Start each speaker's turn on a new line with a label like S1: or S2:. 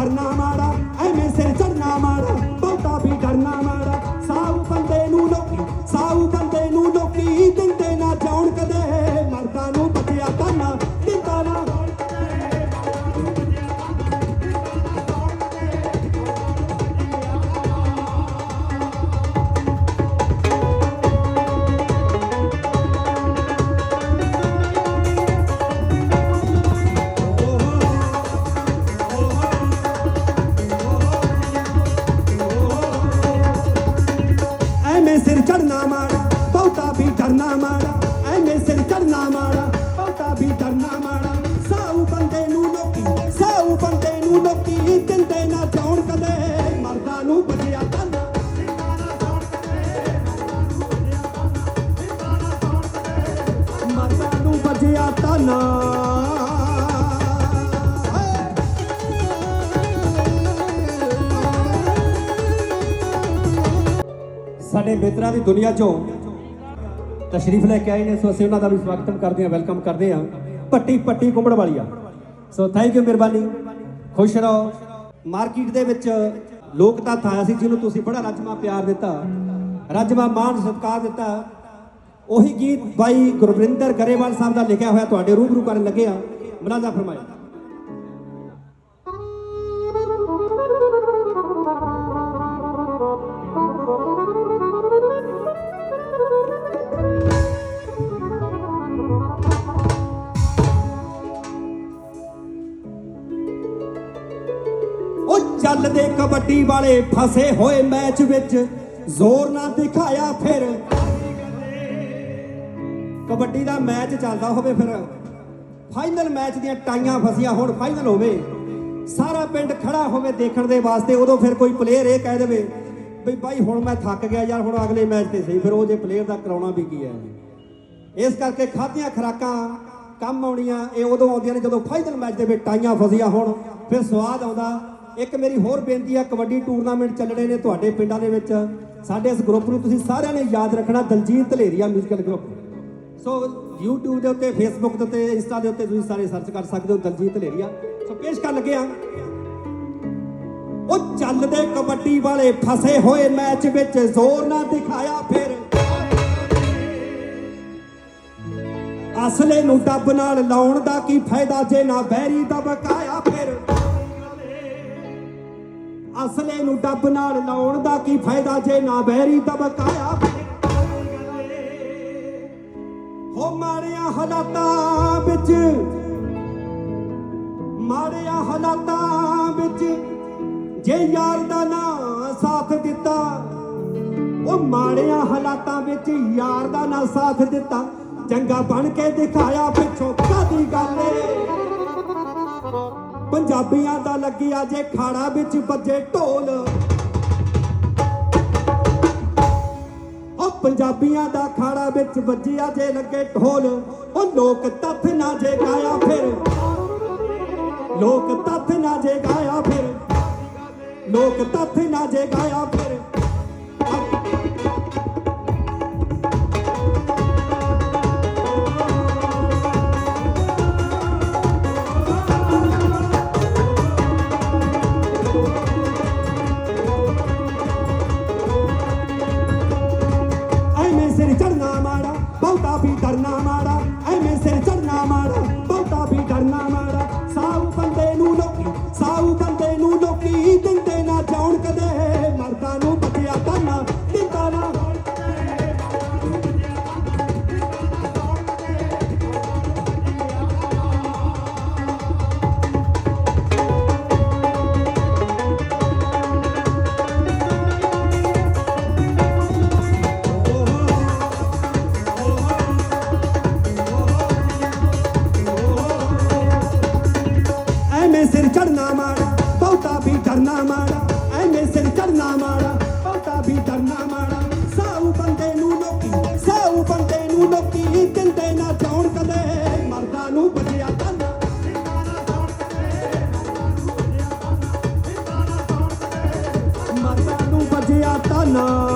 S1: ਵੀ ਚੜਨਾ ਮਾੜਾ, ਬਹੁਤਾ ਵੀ ਡਰਨਾ ਮਾੜਾ, ਐਵੇਂ ਸਿਰ ਚੜਨਾ ਮਾੜਾ, ਬਹੁਤਾ ਵੀ ਡਰਨਾ ਮਾੜਾ। ਸਾਊ ਬੰਦੇ ਨੂੰ ਲੋਕੀ, ਸਾਊ ਬੰਦੇ ਨੂੰ ਲੋਕੀ ਦਿੰਦੇ ਨਾ ਜਾਣ ਕਦੇ। ਮਰਦਾਂ ਨੂੰ ਬਚਿਆ ਕਰਨਾ ਮਰਦਾਂ ਨੂੰ ਬਚਿਆ ਤਾਨਾ ਸਾਡੇ ਮਿੱਤਰਾਂ ਦੀ ਦੁਨੀਆ ਚੋਂ ਤਸ਼ਰੀਫ ਲੈ ਕੇ ਆਏ ਨੇ, ਸੋ ਅਸੀਂ ਉਹਨਾਂ ਦਾ ਵੀ ਸਵਾਗਤ ਕਰਦੇ ਹਾਂ, ਵੈਲਕਮ ਕਰਦੇ ਹਾਂ। ਪੱਟੀ ਪੱਟੀ ਕੁੰਬੜ ਵਾਲੀਆ। ਸੋ ਥੈਂਕ ਯੂ ਮਿਹਰਬਾਨੀ। ਖੁਸ਼ ਰਹੋ। ਮਾਰਕੀਟ ਦੇ ਵਿੱਚ ਲੋਕ ਤੱਥ ਆਇਆ ਸੀ, ਜਿਹਨੂੰ ਤੁਸੀਂ ਬੜਾ ਰੱਜਮਾ ਪਿਆਰ ਦਿੱਤਾ। ਰੱਜਮਾ ਮਾਣ ਸਤਿਕਾਰ ਦਿੱਤਾ। ਉਹੀ ਗੀਤ ਬਾਈ ਗੁਰਵਿੰਦਰ ਗਰੇਵਾਲ ਸਾਹਿਬ ਦਾ ਲਿਖਿਆ ਹੋਇਆ, ਤੁਹਾਡੇ ਰੂਬਰੂ ਕਰਨ ਲੱਗੇ ਆ ਮਨਾਜ਼ਾ ਫਰਮਾਇਆ ਚੱਲਦੇ ਕਬੱਡੀ ਵਾਲੇ ਫਸੇ ਹੋਏ ਮੈਚ ਵਿੱਚ। ਜ਼ੋਰ ਨਾ ਦਿਖਾਇਆ ਫਿਰ। ਕਬੱਡੀ ਦਾ ਮੈਚ ਚੱਲਦਾ ਹੋਵੇ ਫਿਰ। ਫਾਈਨਲ ਮੈਚ ਦੀਆਂ ਟਾਈਆਂ ਫਸੀਆਂ ਹੁਣ, ਫਾਈਨਲ ਹੋਵੇ। ਸਾਰਾ ਪਿੰਡ ਖੜਾ ਹੋਵੇ ਦੇਖਣ ਦੇ ਵਾਸਤੇ, ਉਦੋਂ ਫਿਰ ਕੋਈ ਪਲੇਅਰ ਇਹ ਕਹਿ ਦੇਵੇ ਵੀ ਬਾਈ ਹੁਣ ਮੈਂ ਥੱਕ ਗਿਆ ਯਾਰ, ਹੁਣ ਅਗਲੇ ਮੈਚ ਤੇ ਸਹੀ। ਫਿਰ ਉਹ ਜੇ ਪਲੇਅਰ ਦਾ ਕਰਾਉਣਾ ਵੀ ਕੀ ਹੈ? ਇਸ ਕਰਕੇ ਖਾਧੀਆਂ ਖਰਾਕਾਂ ਕੰਮ ਆਉਣੀਆਂ, ਇਹ ਉਦੋਂ ਆਉਂਦੀਆਂ ਨੇ ਜਦੋਂ ਫਾਈਨਲ ਮੈਚ ਦੇ ਵਿੱਚ ਟਾਈਆਂ ਫਸੀਆਂ ਹੋਣ, ਫਿਰ ਸਵਾਦ ਆਉਂਦਾ। ਇੱਕ ਮੇਰੀ ਹੋਰ ਬੇਨਤੀ ਹੈ ਕਬੱਡੀ ਟੂਰਨਾਮੈਂਟ ਚੱਲਣੇ ਨੇ ਤੁਹਾਡੇ ਪਿੰਡਾਂ ਦੇ ਵਿੱਚ। ਸਾਡੇ ਇਸ ਗਰੁੱਪ ਨੂੰ ਤੁਸੀਂ ਸਾਰਿਆਂ ਨੇ ਯਾਦ ਰੱਖਣਾ, Daljit Dhaleria musical group so YouTube ਦੇ ਉੱਤੇ, Facebook ਦੇ ਉੱਤੇ, Insta ਦੇ ਉੱਤੇ ਤੁਸੀਂ ਸਾਰੇ ਸਰਚ ਕਰ ਸਕਦੇ ਹੋ ਦਲਜੀਤ ਧਲੇਰੀਆ। ਸੋ ਪੇਸ਼ ਕਰ ਲੱਗੇ ਆ। ਉਹ ਚੱਲਦੇ ਕਬੱਡੀ ਵਾਲੇ ਫਸੇ ਹੋਏ ਮੈਚ ਵਿੱਚ, ਜ਼ੋਰ ਨਾ ਦਿਖਾਇਆ ਫਿਰ। ਅਸਲੇ ਨੂੰ ਡੱਬ ਨਾਲ ਲਾਉਣ ਦਾ ਕੀ ਫਾਇਦਾ ਜੇ ਨਾ ਬੈਰੀ ਦਾ ਬਕਾਇਆ ਫਿਰ। ਅਸਲੇ ਨੂੰ ਡੱਬ ਨਾਲ ਲਾਉਣ ਦਾ ਕੀ ਫਾਇਦਾ ਜੇ ਨਾ ਬੈਰੀ ਦਾ ਹੋ ਮਾੜਿਆਂ ਹਾਲਾਤਾਂ ਵਿੱਚ ਮਾੜਿਆਂ ਹਾਲਾਤਾਂ ਵਿੱਚ, ਜੇ ਯਾਰ ਦਾ ਨਾਂ ਸਾਥ ਦਿੱਤਾ, ਉਹ ਮਾੜਿਆਂ ਹਾਲਾਤਾਂ ਵਿੱਚ ਯਾਰ ਦਾ ਨਾਂ ਸਾਥ ਦਿੱਤਾ, ਚੰਗਾ ਬਣ ਕੇ ਦਿਖਾਇਆ ਪਿੱਛੋਂ ਕਾਦੀ ਗੱਲ ਏ? ਪੰਜਾਬੀਆਂ ਦਾ ਲੱਗਿਆ ਜੇ ਖਾੜਾ ਵਿੱਚ ਵੱਜੇ ਢੋਲ। ਉਹ ਪੰਜਾਬੀਆਂ ਦਾ ਖਾੜਾ ਵਿੱਚ ਵੱਜਿਆ ਜੇ ਲੱਗੇ ਢੋਲ। ਉਹ ਲੋਕ ਤੱਥ ਨਾ ਜੇ ਗਾਇਆ ਫਿਰ। ਲੋਕ ਤੱਥ ਨਾ ਜੇ ਗਾਇਆ ਫਿਰ। ਲੋਕ ਤੱਥ ਨਾ ਜੇ ਗਾਇਆ ਫਿਰ। ਐਵੇਂ ਸਿਰ ਚੜਨਾ ਮਾੜਾ, ਬਹੁਤਾ ਵੀ ਡਰਨਾ ਮਾੜਾ, ਐਵੇਂ ਸਿਰ ਚੜਨਾ ਮਾੜਾ, ਬਹੁਤਾ ਵੀ ਡਰਨਾ ਮਾੜਾ। ਸਾਊ ਬੰਦੇ ਨੂੰ ਲੋਕੀ, ਸਾਊ ਬੰਦੇ ਨੂੰ ਲੋਕੀ ਦਿੰਦੇ ਨਾ ਜਾਣ ਕਦੇ, ਮਰਦਾ ਨੂੰ ਬਚਿਆ ਕਰਨਾ ਮਰਦਾਂ ਨੂੰ ਬਚਿਆ ਤਾਨਾ।